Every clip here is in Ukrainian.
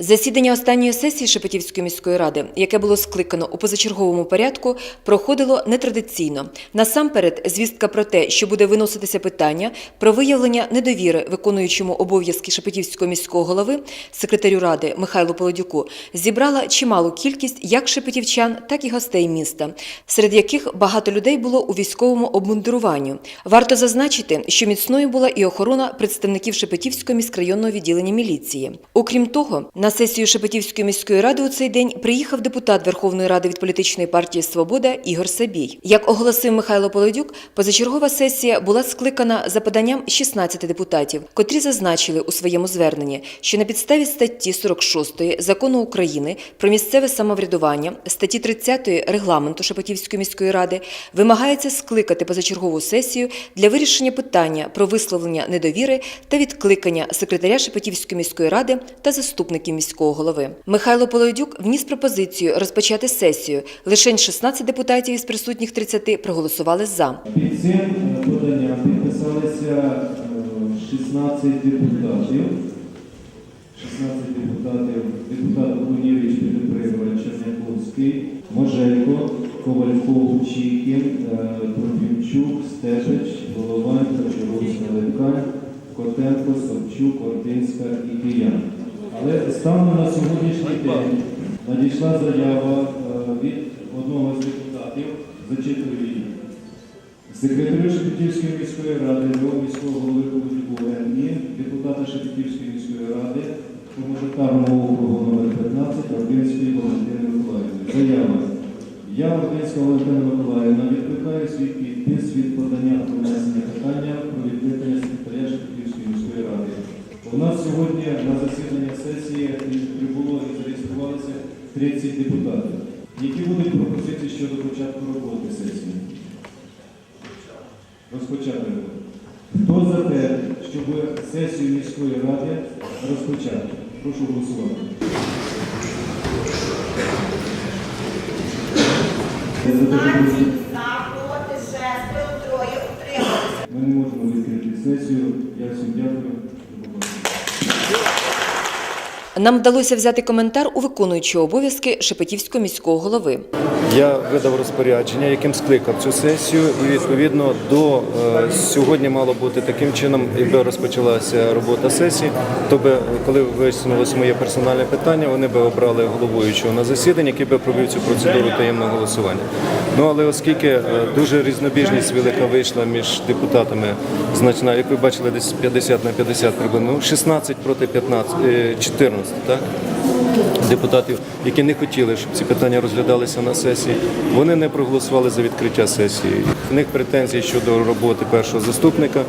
Засідання останньої сесії Шепетівської міської ради, яке було скликано у позачерговому порядку, проходило нетрадиційно. Насамперед, звістка про те, що буде виноситися питання про виявлення недовіри виконуючому обов'язки Шепетівського міського голови, секретарю ради Михайлу Полодюку, зібрала чималу кількість як шепетівчан, так і гостей міста, серед яких багато людей було у військовому обмундируванні. Варто зазначити, що міцною була і охорона представників Шепетівського міськрайонного відділення міліції. Окрім того, на сесію Шепетівської міської ради у цей день приїхав депутат Верховної Ради від політичної партії Свобода Ігор Сабій. Як оголосив Михайло Полодюк, позачергова сесія була скликана за поданням 16 депутатів, котрі зазначили у своєму зверненні, що на підставі статті 46 закону України про місцеве самоврядування, статті 30 регламенту Шепетівської міської ради вимагається скликати позачергову сесію для вирішення питання про висловлення недовіри та відкликання секретаря Шепетівської міської ради та заступників міського голови. Михайло Полойдюк вніс пропозицію розпочати сесію. Лишень 16 депутатів із присутніх 30 проголосували за. Під цим е, поданням підписалися е, 16 депутатів. 16 депутатів. Депутат Окунєвич, Підприємович, Черняковський, Можейко, Ковальков, Чікін, е, Трофімчук, Степич, Головань, Кочаровська, Левкань, Котенко, Савчук, Ординська і Киян. Але станом на сьогоднішній день надійшла заява е, від одного з депутатів, зачитую її. Секретарю Шепетівської міської ради, до міського голови Політику НІ, депутата Шепетівської міської ради по округу номер 15 Ординської Валентини Миколаївни. Заява. Я, Ординська Валентина Миколаївна, відкликаю свій підпис від подання про внесення питання про відкликання секретаря Шепетівської міської ради. У нас сьогодні на засідання сесії прибуло і зареєструвалося 30 депутатів. Які будуть пропозиції щодо початку роботи сесії? Розпочати. Хто за те, щоб сесію міської ради розпочати? Прошу голосувати. Ми не можемо відкрити сесію. Я всім дякую. Нам вдалося взяти коментар у виконуючого обов'язки Шепетівського міського голови. Я видав розпорядження, яким скликав цю сесію, і відповідно до е, сьогодні мало бути таким чином, якби розпочалася робота сесії. То би е, коли висунулося моє персональне питання, вони би обрали головуючого на засідання, який би провів цю процедуру таємного голосування. Ну але оскільки е, дуже різнобіжність велика вийшла між депутатами, значна, як ви бачили, десь 50 на 50 приблизно, ну, 16 проти 15, 14. 15 так, депутатів, які не хотіли, щоб ці питання розглядалися на сесії. Вони не проголосували за відкриття сесії. В них претензії щодо роботи першого заступника.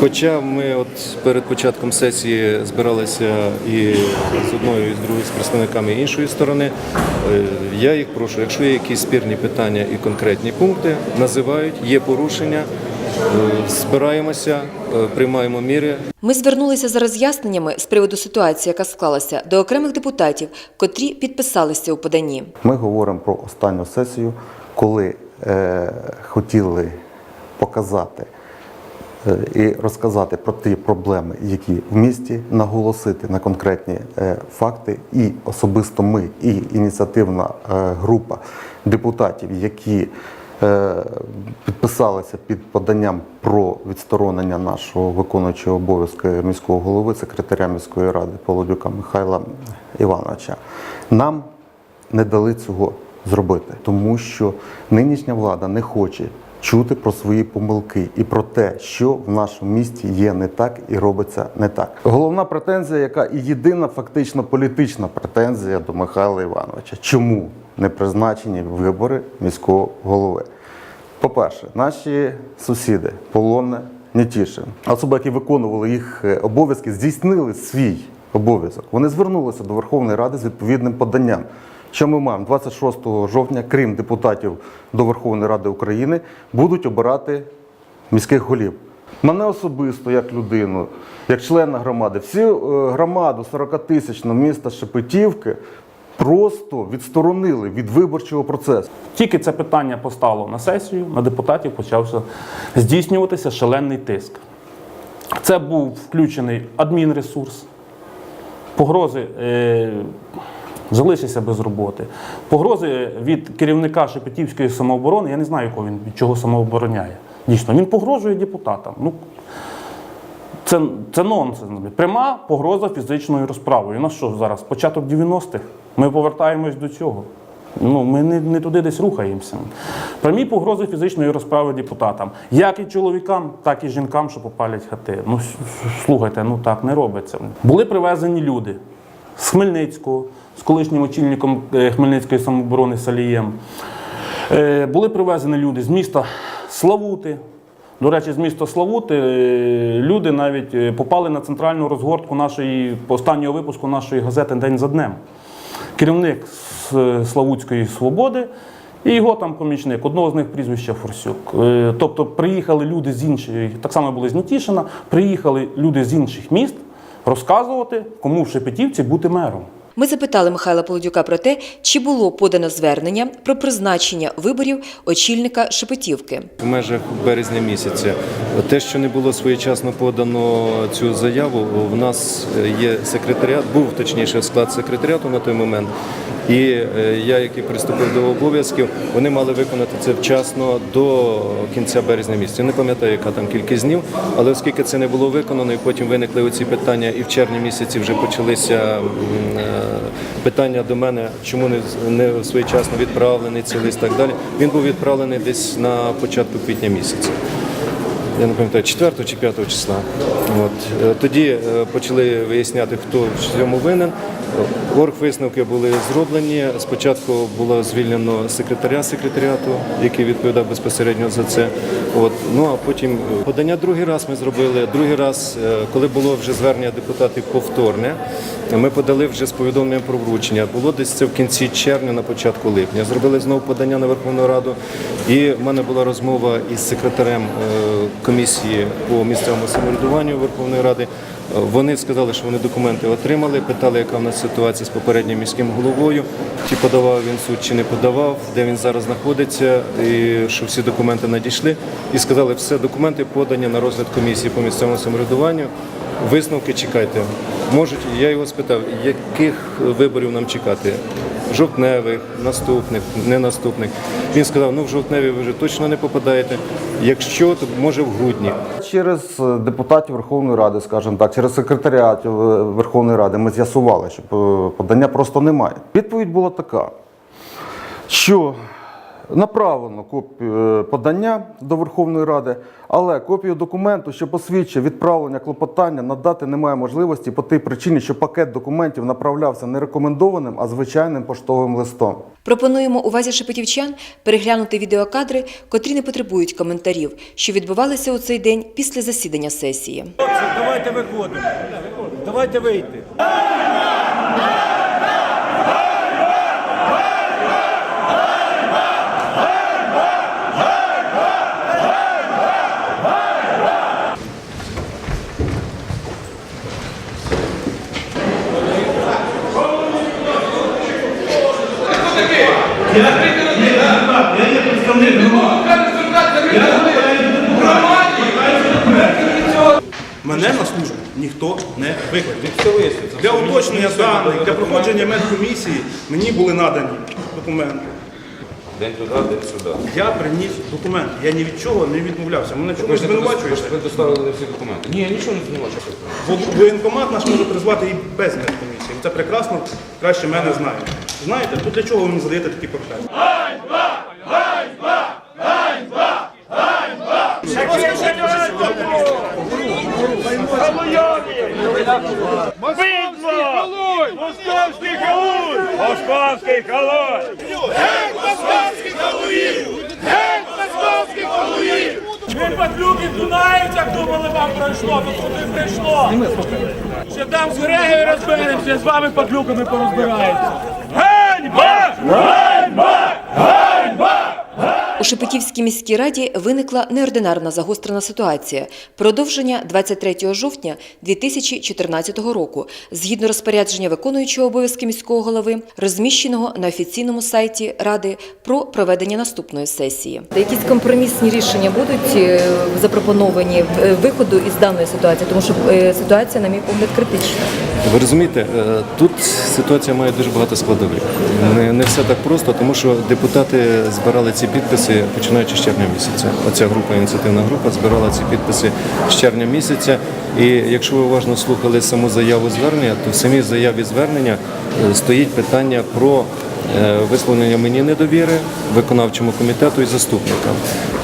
Хоча ми от перед початком сесії збиралися і з одною, і з другою з представниками іншої сторони. Е, я їх прошу, якщо є якісь спірні питання і конкретні пункти, називають, є порушення збираємося, е, приймаємо міри, Ми звернулися за роз'ясненнями з приводу ситуації, яка склалася, до окремих депутатів, котрі підписалися у поданні. Ми говоримо про останню сесію, коли е, хотіли показати е, і розказати про ті проблеми, які в місті, наголосити на конкретні е, факти. І особисто ми, і ініціативна е, група депутатів, які е, підписалися під поданням про відсторонення нашого виконуючого обов'язки міського голови, секретаря міської ради Полодюка Михайла Івановича. Нам не дали цього зробити, тому що нинішня влада не хоче чути про свої помилки і про те, що в нашому місті є не так і робиться не так. Головна претензія, яка і єдина фактично політична претензія до Михайла Івановича, чому не призначені вибори міського голови? По-перше, наші сусіди Полонне, Нетішин, особи, які виконували їх е, обов'язки, здійснили свій обов'язок. Вони звернулися до Верховної Ради з відповідним поданням. Що ми маємо 26 жовтня, крім депутатів до Верховної Ради України, будуть обирати міських голів. Мене особисто, як людину, як члена громади, всю е, громаду 40-тисячного міста Шепетівки просто відсторонили від виборчого процесу. Тільки це питання постало на сесію, на депутатів почався здійснюватися шалений тиск. Це був включений адмінресурс, погрози е, залишишся без роботи. Погрози від керівника Шепетівської самооборони, я не знаю, якого він від чого самообороняє. Дійсно, він погрожує депутатам. Ну, це, це нонсенс. Пряма погроза фізичною розправою. У нас що зараз? Початок 90-х. Ми повертаємось до цього. Ну, ми не, не туди десь рухаємося. Прямі погрози фізичної розправи депутатам. Як і чоловікам, так і жінкам, що попалять хати. Ну, слухайте, ну так не робиться. Були привезені люди з Хмельницького, з колишнім очільником е, Хмельницької самооборони Салієм. Е, Були привезені люди з міста Славути. До речі, з міста Славути е, люди навіть попали на центральну розгортку нашої останнього випуску нашої газети День за днем. Керівник Славутської свободи і його там помічник. Одного з них прізвище Форсюк. Тобто приїхали люди з іншої, так само були з Нітішина, приїхали люди з інших міст розказувати, кому в Шепетівці бути мером. Ми запитали Михайла Полудюка про те, чи було подано звернення про призначення виборів очільника Шепетівки. в межах березня місяця. Те, що не було своєчасно подано цю заяву, в нас є секретаріат, був точніше склад секретаріату на той момент. І е, я, який приступив до обов'язків, вони мали виконати це вчасно до кінця березня місяця. Не пам'ятаю, яка там кількість днів, але оскільки це не було виконано, і потім виникли оці питання, і в червні місяці вже почалися е, питання до мене, чому не, не своєчасно відправлений цей лист так далі. Він був відправлений десь на початку квітня місяця. Я не пам'ятаю, 4 чи 5 числа. От. Е, Тоді почали виясняти, хто в цьому винен. Оргвисновки були зроблені. Спочатку було звільнено секретаря секретаріату, який відповідав безпосередньо за це. От. Ну а потім е, подання другий раз ми зробили. Другий раз, е, коли було вже звернення депутатів повторне, ми подали вже з повідомленням про вручення. Було десь це в кінці червня, на початку липня. Зробили знову подання на Верховну Раду. І в мене була розмова із секретарем е, комісії по місцевому самоврядуванню Верховної Ради. Вони сказали, що вони документи отримали, питали, яка в нас ситуація з попереднім міським головою, чи подавав він суд, чи не подавав, де він зараз знаходиться, і що всі документи надійшли. І сказали, все документи подані на розгляд комісії по місцевому самоврядуванню. Висновки чекайте. Можуть, я його спитав, яких виборів нам чекати? Жовтневих, наступних, не наступних. Він сказав, ну в жовтневі ви вже точно не попадаєте. Якщо, то може в грудні. Через е, депутатів Верховної Ради, скажімо так, через секретаріат е, Верховної Ради ми з'ясували, що е, подання просто немає. Відповідь була така, що направлено копію е, подання до Верховної Ради, але копію документу, що посвідчує відправлення клопотання, надати немає можливості по тій причині, що пакет документів направлявся не рекомендованим, а звичайним поштовим листом. Пропонуємо увазі шепетівчан переглянути відеокадри, котрі не потребують коментарів, що відбувалися у цей день після засідання сесії. Давайте виходимо. Давайте вийти. Мене на службу ніхто не викликав. Для уточнення даних, для проходження медкомісії мені були надані документи. День туди, день сюди. Я приніс документи. Я ні від чого не відмовлявся. Мене чому звинувачуєте? Ви доставили всі документи. Ні, я нічого не звинувачую. Воєнкомат нас може призвати і без медкомісії. Ви Це прекрасно, краще мене знаєте. Знаєте, то для чого ви мені задаєте такі питання? Видно! Московський халуй! Московський халуй! Московський халуїв! Ви падлюки Дунаївця думали вам пройшло, то куди прийшло. Ще там з Грегою розберемося, з вами патлюками порозбираємося. Шепетівській міській раді виникла неординарна загострена ситуація. Продовження 23 жовтня 2014 року, згідно розпорядження виконуючого обов'язки міського голови, розміщеного на офіційному сайті Ради про проведення наступної сесії. Якісь компромісні рішення будуть е, запропоновані е, виходу із даної ситуації, тому що е, ситуація, на мій погляд, критична. Ви розумієте, тут ситуація має дуже багато складових. Не, не все так просто, тому що депутати збирали ці підписи починаючи з червня місяця. Оця група, ініціативна група, збирала ці підписи з червня місяця. І якщо ви уважно слухали саму заяву звернення, то в самій заяві звернення е, стоїть питання про е, висловлення мені недовіри виконавчому комітету і заступникам.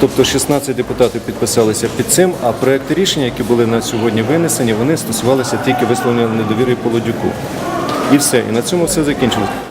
Тобто 16 депутатів підписалися під цим, а проекти рішення, які були на сьогодні винесені, вони стосувалися тільки висловлення недовіри Полодюку. І все. І на цьому все закінчилось.